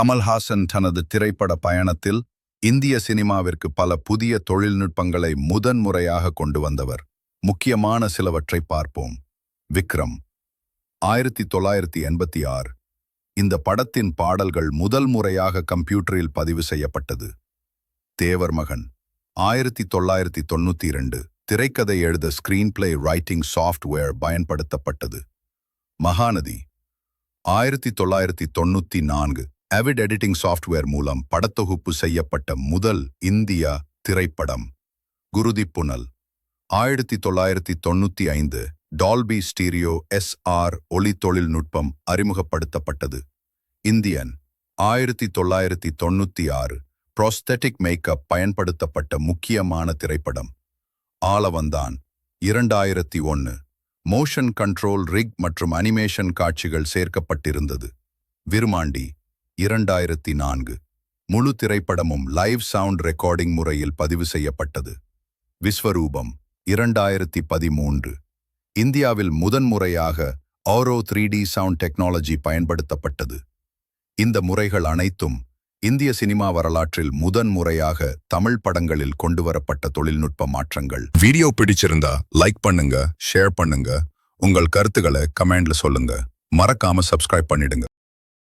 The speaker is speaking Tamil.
கமல்ஹாசன் தனது திரைப்பட பயணத்தில் இந்திய சினிமாவிற்கு பல புதிய தொழில்நுட்பங்களை முதன்முறையாக கொண்டு வந்தவர். முக்கியமான சிலவற்றை பார்ப்போம். விக்ரம். ஆயிரத்தி தொள்ளாயிரத்தி எண்பத்தி ஆறு. இந்த படத்தின் பாடல்கள் முதல் முறையாக கம்ப்யூட்டரில் பதிவு செய்யப்பட்டது. தேவர் மகன். ஆயிரத்தி தொள்ளாயிரத்தி தொண்ணூத்தி இரண்டு. திரைக்கதை எழுத ஸ்கிரீன் பிளே ரைட்டிங் சாஃப்ட்வேர் பயன்படுத்தப்பட்டது. மகாநதி. ஆயிரத்தி தொள்ளாயிரத்தி தொண்ணூத்தி நான்கு. அவிட் எடிட்டிங் சாஃப்ட்வேர் மூலம் படத்தொகுப்பு செய்யப்பட்ட முதல் இந்தியா திரைப்படம் குருதி புனல். ஆயிரத்தி தொள்ளாயிரத்தி தொண்ணூத்தி ஐந்து டால்பி ஸ்டீரியோ எஸ் ஆர் ஒளி தொழில்நுட்பம் அறிமுகப்படுத்தப்பட்டது. இந்தியன். ஆயிரத்தி தொள்ளாயிரத்தி தொண்ணூத்தி ஆறு ப்ரோஸ்தெட்டிக் மேக்கப் பயன்படுத்தப்பட்ட முக்கியமான திரைப்படம். ஆலவந்தான். இரண்டாயிரத்தி ஒன்று மோஷன் கண்ட்ரோல் ரிக் மற்றும் அனிமேஷன் காட்சிகள் சேர்க்கப்பட்டிருந்தது. விருமாண்டி. இரண்டாயிரத்தி நான்கு முழு திரைப்படமும் லைவ் சவுண்ட் ரெக்கார்டிங் முறையில் பதிவு செய்யப்பட்டது. விஸ்வரூபம் இரண்டாயிரத்தி பதிமூன்று இந்தியாவில் முதன்முறையாக Auro three D sound technology பயன்படுத்தப்பட்டது. இந்த முறைகள் அனைத்தும் இந்திய சினிமா வரலாற்றில் முதன்முறையாக தமிழ் படங்களில் கொண்டுவரப்பட்ட தொழில்நுட்ப மாற்றங்கள். வீடியோ பிடிச்சிருந்தா லைக் பண்ணுங்க ஷேர் பண்ணுங்க. உங்கள் கருத்துக்களை கமெண்ட்ல சொல்லுங்க. மறக்காம சப்ஸ்கிரைப் பண்ணிடுங்க.